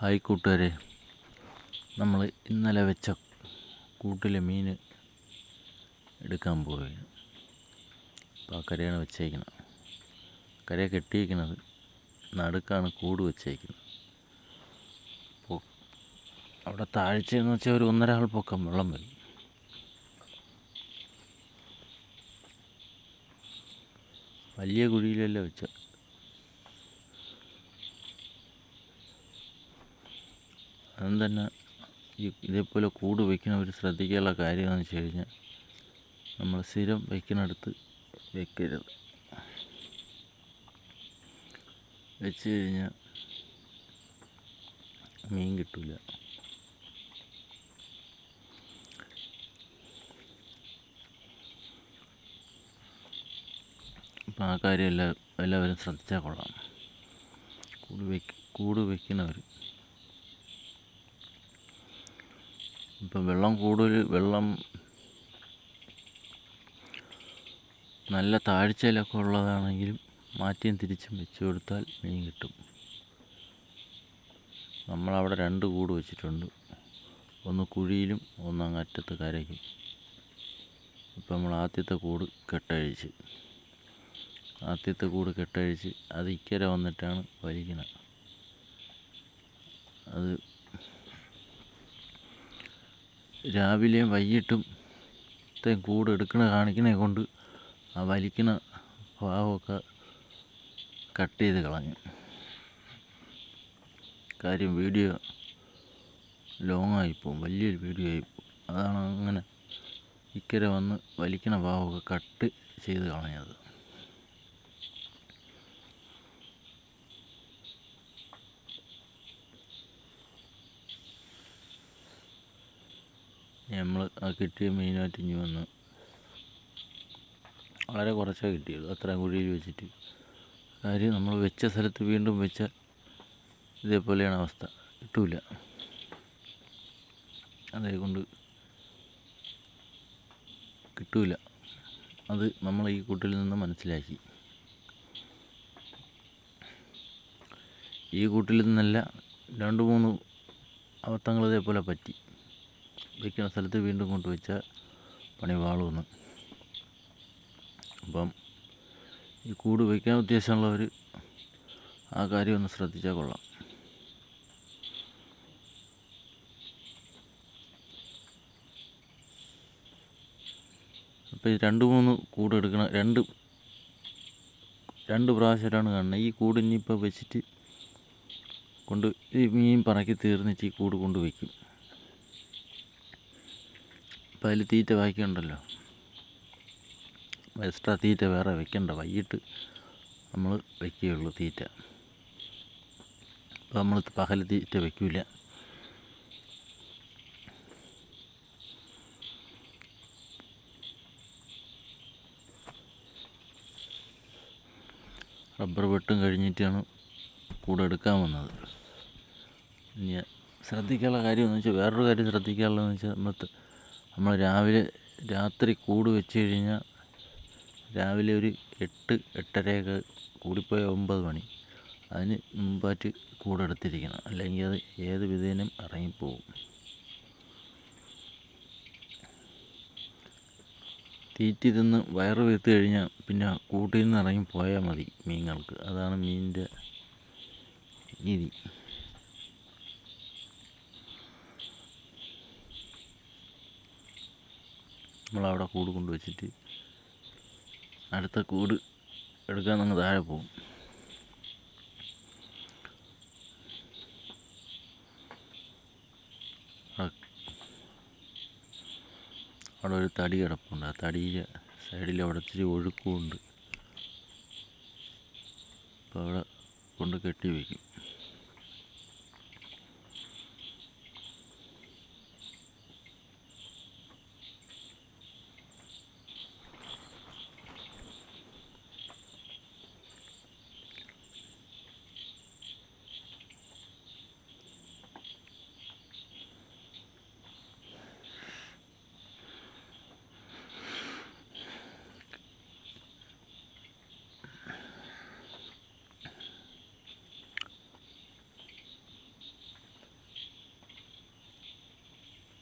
Hi കൂട്ടുകാരെ. നമ്മൾ ഇന്നലെ വെച്ച കൂട്ടിലെ മീൻ എടുക്കാൻ പോവുകയാണ്. അപ്പോൾ ആ കരയാണ് വെച്ചേക്കുന്നത്. കര കെട്ടിയിരിക്കുന്നത്. നടുക്കാണ് കൂട് വെച്ചേക്കുന്നത്. അപ്പോൾ അവിടെ താഴ്ചയെന്ന് വെച്ചാൽ ഒരു ഒന്നര ആൾ പൊക്കം വെള്ളം വരും. വലിയ കുഴിയിലല്ല വെച്ച അതും തന്നെ ഈ ഇതേപോലെ കൂട് വയ്ക്കുന്നവർ ശ്രദ്ധിക്കാനുള്ള കാര്യം എന്ന് വെച്ച് കഴിഞ്ഞാൽ നമ്മൾ സ്ഥിരം വയ്ക്കുന്നിടത്ത് വെക്കരുത്. വെച്ച് കഴിഞ്ഞാൽ മീൻ കിട്ടില്ല അപ്പം ആ കാര്യം എല്ലാ എല്ലാവരും ശ്രദ്ധിച്ചാൽ കൊള്ളാം. കൂട് വയ്ക്ക് കൂട് വയ്ക്കുന്നവർ ഇപ്പം വെള്ളം കൂടുതൽ വെള്ളം നല്ല താഴ്ചയിലൊക്കെ ഉള്ളതാണെങ്കിലും മാറ്റിയും തിരിച്ചും വെച്ച് കൊടുത്താൽ മീൻ കിട്ടും. നമ്മളവിടെ രണ്ട് കൂട് വെച്ചിട്ടുണ്ട്. ഒന്ന് കുഴിയിലും ഒന്ന് അങ്ങ് അറ്റത്ത് കരയ്ക്കും. ഇപ്പം നമ്മൾ ആദ്യത്തെ കൂട് കെട്ടഴിച്ച്. ആദ്യത്തെ കൂട് കെട്ടഴിച്ച് അത് ഇക്കരെ വന്നിട്ടാണ് വലിക്കുന്നത് അത് രാവിലെയും വൈകിട്ടും ത്തെ കൂട് എടുക്കണ കാണിക്കണേ കൊണ്ട് ആ വലിക്കുന്ന ഭാഗമൊക്കെ കട്ട് ചെയ്ത് കളഞ്ഞു. കാര്യം വീഡിയോ ലോങ് ആയിപ്പോവും വലിയൊരു വീഡിയോ ആയിപ്പോവും അതാണ് അങ്ങനെ ഇക്കരെ വന്ന് വലിക്കണ ഭാഗമൊക്കെ കട്ട് ചെയ്ത് കളഞ്ഞത്. നമ്മൾ ആ കിട്ടിയ മീനായിട്ട് ഇനി വന്ന് വളരെ കുറച്ചേ കിട്ടിയുള്ളൂ. അത്രയും കുഴിയിൽ വെച്ചിട്ട്. കാര്യം നമ്മൾ വെച്ച സ്ഥലത്ത് വീണ്ടും വെച്ച ഇതേപോലെയാണ് അവസ്ഥ. കിട്ടൂല. അതേ കൊണ്ട് കിട്ടൂല. അത് നമ്മൾ ഈ കൂട്ടിൽ നിന്ന് മനസ്സിലാക്കി. ഈ കൂട്ടിൽ നിന്നല്ല രണ്ട് മൂന്ന് അബദ്ധങ്ങൾ ഇതേപോലെ പറ്റി. വയ്ക്കുന്ന സ്ഥലത്ത് വീണ്ടും കൊണ്ട് വെച്ചാൽ പണി വാളുമെന്ന് അപ്പം ഈ കൂട് വയ്ക്കാൻ ഉദ്ദേശമുള്ളവർ ആ കാര്യം ഒന്ന് ശ്രദ്ധിച്ചാൽ കൊള്ളാം. അപ്പോൾ ഈ രണ്ട് മൂന്ന് കൂട് എടുക്കണ രണ്ട് രണ്ട് പ്രാവശ്യമായിട്ടാണ് കാണുന്നത്. ഈ കൂട് ഇനിയിപ്പോൾ വെച്ചിട്ട് കൊണ്ട് ഈ മീൻ പറക്കി തീർന്നിട്ട് ഈ കൂട് കൊണ്ട് വയ്ക്കും. അപ്പോൾ അതിൽ തീറ്റ ബാക്കിയുണ്ടല്ലോ. എക്സ്ട്രാ തീറ്റ വേറെ വെക്കണ്ട വൈകിട്ട് നമ്മൾ വയ്ക്കുകയുള്ളൂ തീറ്റ. അപ്പോൾ നമ്മൾ പകൽ തീറ്റ വയ്ക്കില്ല റബ്ബർ വെട്ടും കഴിഞ്ഞിട്ടാണ് കൂടെ എടുക്കാൻ വന്നത്. ഇനി ശ്രദ്ധിക്കാനുള്ള കാര്യമെന്ന് വെച്ചാൽ വേറൊരു കാര്യം ശ്രദ്ധിക്കാനുള്ളതെന്ന് വെച്ചാൽ നമ്മൾ നമ്മൾ രാവിലെ രാത്രി കൂട് വെച്ച് കഴിഞ്ഞാൽ രാവിലെ ഒരു എട്ട് എട്ടരയൊക്കെ കൂടിപ്പോയ ഒമ്പത് മണി. അതിന് മുമ്പായിട്ട് കൂടെടുത്തിരിക്കണം അല്ലെങ്കിൽ അത് ഏത് വിധേനയും ഇറങ്ങിപ്പോവും. തീറ്റ തിന്ന് വയറ് വീർത്ത് കഴിഞ്ഞാൽ പിന്നെ കൂട്ടിൽ നിന്ന് ഇറങ്ങി പോയാൽ മതി മീനുകൾക്ക് അതാണ് മീനിന്റെ രീതി. നമ്മളവിടെ കൂട് കൊണ്ട് വെച്ചിട്ട് അടുത്ത കൂട് എടുക്കാൻ അങ്ങ് താഴെ പോകും. അവിടെ ഒരു തടി കിടപ്പുണ്ട്. ആ തടിയിലെ സൈഡിൽ അവിടെ ഇച്ചിരി ഒഴുക്കുമുണ്ട്. അപ്പോൾ അവിടെ കൊണ്ട് കെട്ടി വയ്ക്കും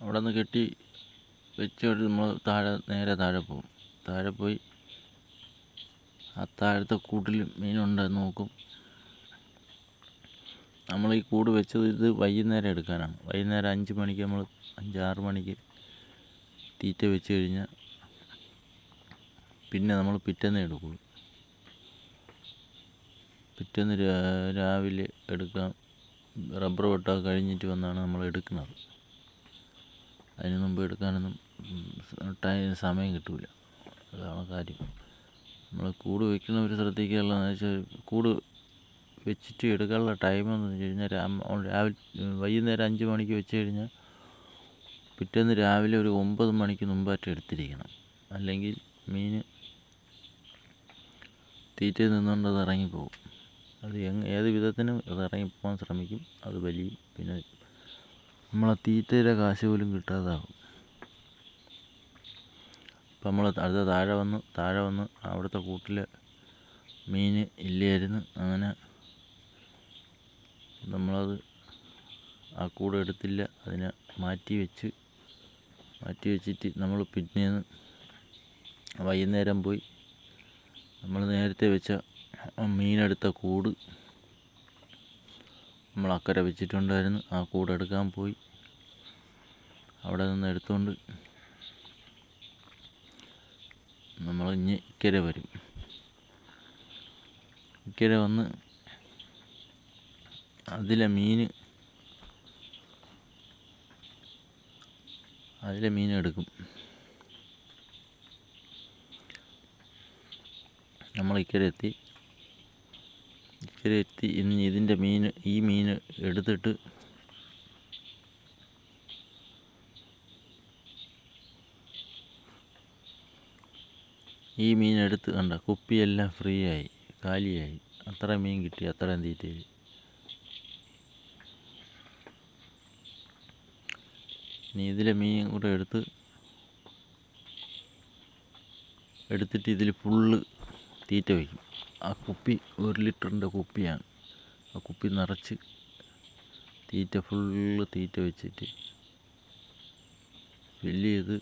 അവിടെ നിന്ന് കെട്ടി വെച്ച് നമ്മൾ താഴെ നേരെ താഴെ പോകും. താഴെ പോയി ആ താഴത്തെ കൂട്ടിൽ മീനുണ്ടോ എന്ന് നോക്കും. നമ്മൾ ഈ കൂട് വെച്ചത് ഇത് വൈകുന്നേരം എടുക്കാനാണ്. വൈകുന്നേരം അഞ്ച് മണിക്ക് നമ്മൾ അഞ്ചാറ് മണിക്ക് തീറ്റ വെച്ച് കഴിഞ്ഞാൽ പിന്നെ നമ്മൾ പിറ്റേന്ന് എടുക്കുള്ളൂ പിറ്റേന്ന് രാവിലെ എടുക്കാം റബ്ബർ വെട്ടൊക്കെ കഴിഞ്ഞിട്ട് വന്നാണ് നമ്മൾ എടുക്കുന്നത്. അതിന് മുമ്പ് എടുക്കാനൊന്നും ടൈം സമയം കിട്ടില്ല അതാണ് കാര്യം. നമ്മൾ കൂട് വെക്കുന്നവർ ശ്രദ്ധിക്കാനുള്ളതെന്ന് വെച്ചാൽ കൂട് വെച്ചിട്ട് എടുക്കാനുള്ള ടൈം എന്ന് വെച്ച് കഴിഞ്ഞാൽ രാവിലെ വൈകുന്നേരം അഞ്ച് മണിക്ക് വെച്ച് കഴിഞ്ഞാൽ പിറ്റേന്ന് രാവിലെ ഒരു ഒമ്പത് മണിക്ക് മുമ്പായിട്ട് എടുത്തിരിക്കണം. അല്ലെങ്കിൽ മീൻ തീറ്റയിൽ നിന്നുകൊണ്ട് അത് ഇറങ്ങിപ്പോകും. അത് എങ് ഏത് വിധത്തിനും അത് ഇറങ്ങിപ്പോകാൻ ശ്രമിക്കും. അത് വലിയ പിന്നെ നമ്മളെ തീറ്റയുടെ കാശ് പോലും കിട്ടാതാകും അപ്പം നമ്മൾ അടുത്ത താഴെ വന്ന് താഴെ വന്ന് അവിടുത്തെ കൂട്ടിൽ മീൻ ഇല്ലായിരുന്നു. അങ്ങനെ നമ്മളത് ആ കൂടെ എടുത്തില്ല. അതിനെ മാറ്റി വെച്ച് മാറ്റി വെച്ചിട്ട് നമ്മൾ പിറ്റേന്ന് വൈകുന്നേരം പോയി നമ്മൾ നേരത്തെ വെച്ച മീനെടുത്ത കൂട് നമ്മൾ അക്കരെ വെച്ചിട്ടുണ്ടായിരുന്നു. ആ കൂട് എടുക്കാൻ പോയി. അവിടെ നിന്ന് എടുത്തുകൊണ്ട് നമ്മൾ ഇനി ഇക്കരെ വരും. ഇക്കരെ വന്ന് അതിലെ മീൻ അതിലെ മീൻ എടുക്കും. നമ്മൾ ഇക്കരെ എത്തി. ഇക്കരെ ഇന്ന് ഇതിന്റെ മീൻ ഈ മീൻ എടുത്തിട്ട് ഈ മീൻ എടുത്ത് കണ്ട കുപ്പിയെല്ലാം ഫ്രീ ആയി കാലിയായി. അത്ര മീൻ കിട്ടി അത്രയും തീറ്റയിൽ. ഇനി ഇതിലെ മീൻ കൂടെ എടുത്ത് എടുത്തിട്ട് ഇതിൽ ഫുള്ള് തീറ്റ വയ്ക്കും. ആ കുപ്പി ഒരു ലിറ്ററിന്റെ കുപ്പിയാണ്. ആ കുപ്പി നിറച്ച് തീറ്റ ഫുള്ള് തീറ്റ വെച്ചിട്ട് ഫില്ല് ചെയ്ത്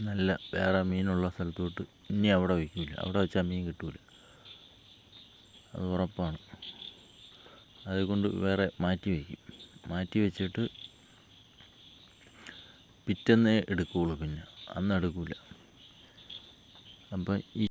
നല്ല വേറെ മീനുള്ള സ്ഥലത്തോട്ട് ഇനി അവിടെ വയ്ക്കില്ല അവിടെ വെച്ചാൽ മീൻ കിട്ടൂല. അത് ഉറപ്പാണ്. അതുകൊണ്ട് വേറെ മാറ്റി വയ്ക്കും. മാറ്റി വെച്ചിട്ട് പിറ്റേന്നേ എടുക്കുകയുള്ളൂ പിന്നെ. അന്ന് എടുക്കില്ല അപ്പം ഈ